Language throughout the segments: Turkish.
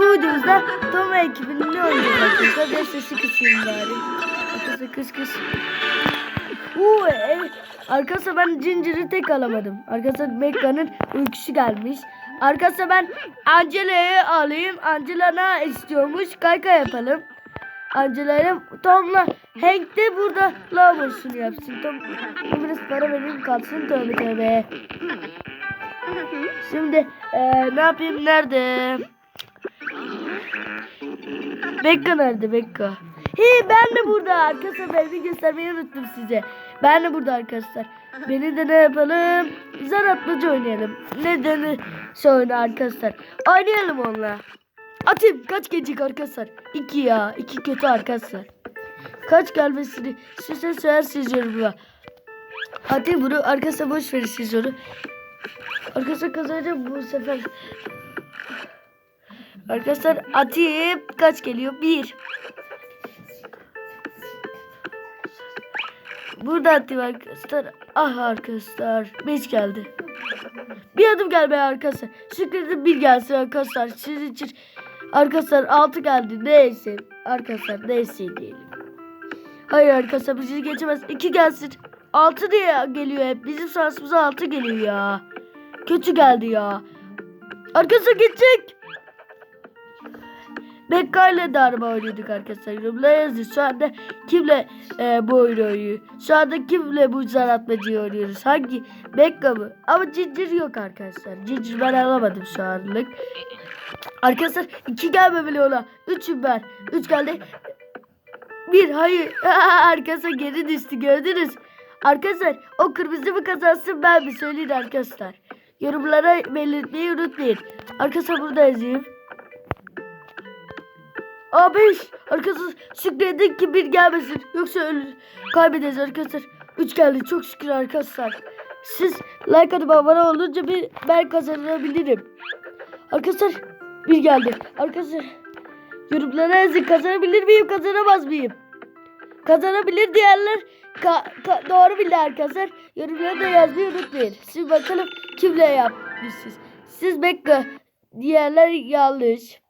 Bu videomuzda Tom ekibinin ne oynayacağız arkadaşlar. Ben sesi kısayım bari. Arkadaşlar kıs kıs. Uuu evet. Arkadaşlar ben Ginger'ı tek alamadım. Arkadaşlar Becca'nın uykusu gelmiş. Arkadaşlar ben Angela'yı alayım. Angela ne istiyormuş? Kayka yapalım. Angela'yla Tom'la Hank de burada lavabosunu yapsın. Tom biraz para vereyim kalsın tövbe tövbe. Şimdi eee, ne yapayım nerede? Bekka nerede Bekka? He ben de burada arkadaşlar ben bir göstermeyi unuttum size. Ben de burada arkadaşlar. Beni de ne yapalım? Zar atmaca oynayalım. Neden söyle arkadaşlar. Oynayalım onunla. Atayım kaç gelecek arkadaşlar? İki ya. iki kötü arkadaşlar. Kaç gelmesini size söylersiniz yorumla. Atayım bunu arkadaşlar boş verin siz onu. Arkadaşlar kazanacağım bu sefer. Arkadaşlar atayım kaç geliyor? Bir. Burada atayım arkadaşlar. Ah arkadaşlar. Beş geldi. Bir adım gelmeye arkadaşlar. Şükredin bir gelsin arkadaşlar. Sizin için arkadaşlar altı geldi. Neyse. Arkadaşlar neyse diyelim. Hayır arkadaşlar bizi geçemez. İki gelsin. Altı diye geliyor hep. Bizim şansımıza altı geliyor ya. Kötü geldi ya. Arkadaşlar geçecek. Bekka ile de araba oynuyorduk arkadaşlar. Yorumlara yazın. Şu anda kimle e, bu oyunu oynuyor? Şu anda kimle bu zar atmacıyı oynuyoruz? Hangi? Bekka mı? Ama Cincir yok arkadaşlar. Cincir ben alamadım şu anlık. Arkadaşlar iki gelmemeli ona. Üçüm ben. Üç geldi. Bir hayır. arkadaşlar geri düştü gördünüz. Arkadaşlar o kırmızı mı kazansın ben mi söyleyin arkadaşlar. Yorumlara belirtmeyi unutmayın. Arkadaşlar burada yazayım. A5 arkadaşlar şükredin ki bir gelmesin. Yoksa ölür. Kaybederiz arkadaşlar. 3 geldi çok şükür arkadaşlar. Siz like atıp abone olunca bir ben kazanabilirim. Arkadaşlar bir geldi. Arkadaşlar yorumlara yazın kazanabilir miyim kazanamaz mıyım? Kazanabilir diyenler ka- ka- doğru bildi arkadaşlar. Yorumlara da yazmayı unutmayın. Siz bakalım kimle yapmışsınız. Siz Bekka diyenler yanlış.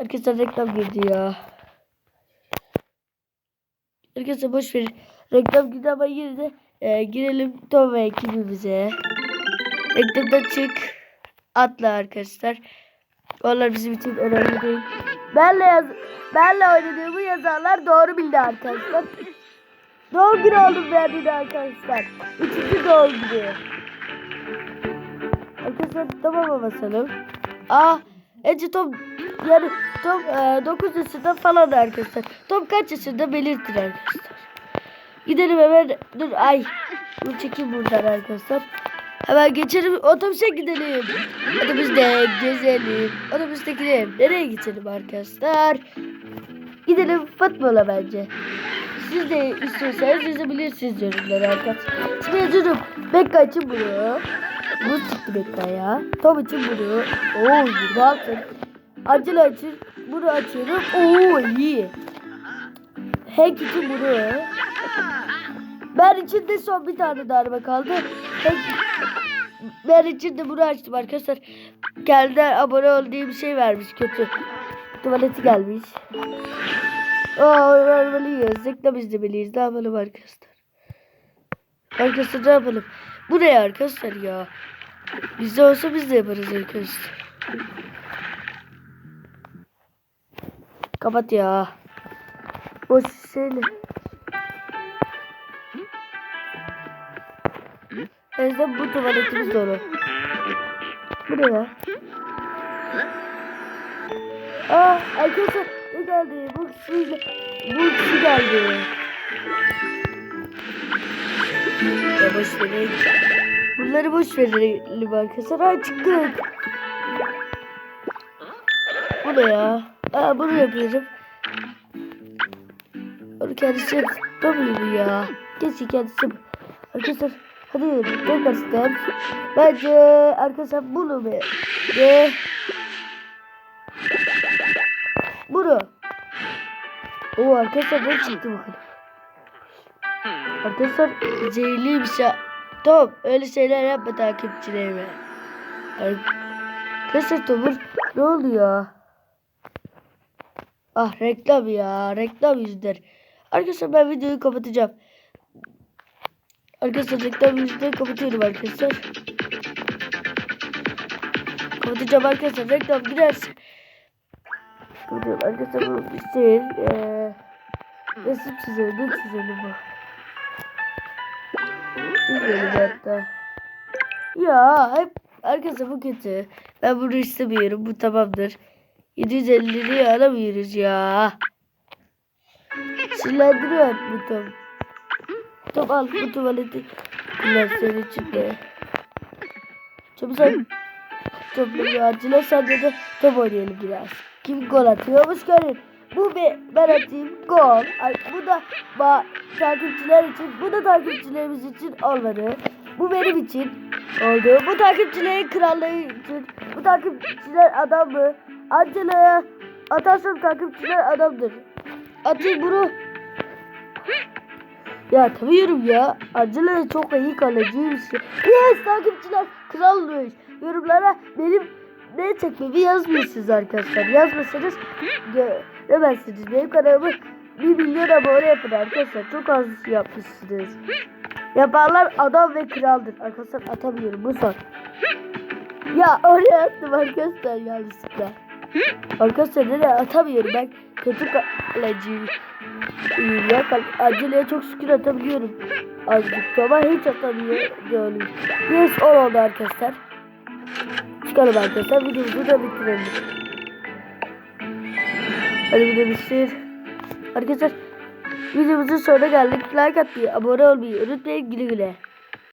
Arkadaşlar reklam girdi ya. Arkadaşlar boş verin. Reklam girdi ama girdi. Ee, girelim Tom ve ekibimize. Reklamdan çık. Atla arkadaşlar. Onlar bizim için önemli değil. Benle yaz benle oynadığımı yazanlar doğru bildi arkadaşlar. Doğum günü oldum verdiğinde arkadaşlar. Üçüncü doğum günü. Arkadaşlar tamam basalım. Aa Ece Tom yani Tom e, 9 yaşında falan arkadaşlar. Tom kaç yaşında belirtin arkadaşlar. Gidelim hemen. Dur ay. Dur çekeyim buradan arkadaşlar. Hemen geçelim otobüse gidelim. Otobüste gezelim. Otobüste gidelim. Nereye geçelim arkadaşlar? Gidelim futbola bence. Siz de istiyorsanız yazabilirsiniz yorumlara arkadaşlar. Şimdi yazıyorum. Bekka için bunu. Bu çıktı Bekka ya. Tom için bunu. Oo 26. Acele için bunu açıyorum. Oo iyi. Hack için bunu. Ben için de son bir tane darbe kaldı. Hack ben için de bunu açtım arkadaşlar. Geldi abone ol diye bir şey vermiş kötü. Tuvaleti gelmiş. Aa vermeliyiz. Reklam izlemeliyiz. Ne yapalım arkadaşlar? Arkadaşlar ne yapalım? Bu ne arkadaşlar ya? Bizde olsa biz de yaparız arkadaşlar. Kapat ya. Boş şeyle. Azından bu tuvaletimiz dolu. Bu ne ya? Aa arkadaşlar ne geldi? Bu kişiyle bu kişi geldi. Ya boş verin. Bunları boş verelim arkadaşlar. Aa çıktık. Bu ne ya? Aa bunu yapıyorum. Onu kendisi yapamıyor mu ya? Kesin kendisi Arkadaşlar hadi tekrar ister. Bence arkadaşlar bunu be. Ve bunu. Oo arkadaşlar ne çıktı bakın. Arkadaşlar zehirliymiş ya. Tom öyle şeyler yapma takipçilerime. Arkadaşlar Tom'un ne oluyor? Ah reklam ya. Reklam yüzünden. Arkadaşlar ben videoyu kapatacağım. Arkadaşlar reklam yüzünden kapatıyorum arkadaşlar. Kapatacağım arkadaşlar. Reklam girerse. Kapatıyorum arkadaşlar. Bu şey. Eee. Resim çizelim. Ne çizelim bu? Çizelim hatta. Ya hep arkadaşlar bu kötü. Ben bunu istemiyorum. Bu tamamdır. 750 liraya alamıyoruz ya. Sinirlendiriyor bu tam. Top al bu tuvaleti kullan senin için de. Çok sen topları acile sen de, top oynayalım biraz. Kim gol atıyormuş görün. Bu be, ben atayım gol. Ay, bu da ba, takipçiler için, bu da takipçilerimiz için olmadı. Bu benim için oldu. Bu takipçilerin krallığı için. Bu takipçiler adam mı? Angela'ya atarsam takipçiler adamdır. Atayım bunu. Ya tanıyorum ya. Angela çok iyi kaleciymiş. Yes takipçiler kralmış. Yorumlara benim ne çekmemi yazmıyorsunuz arkadaşlar. Yazmasanız göremezsiniz. Benim kanalımı 1 milyon abone yapın arkadaşlar. Çok az yapmışsınız. Yapanlar adam ve kraldır. Arkadaşlar atamıyorum bu son. Ya oraya attım arkadaşlar yanlışlıkla. Arkadaşlar nereye atamıyorum ben kötü. İyiyim ya aceleye çok şükür atabiliyorum. Azıcık ama hiç atamıyorum. Yes 10 oldu arkadaşlar. Çıkalım arkadaşlar videomuzu da bitirelim. Hadi video bitsin. Arkadaşlar videomuzun sonuna geldik. Like atmayı, abone olmayı unutmayın güle güle.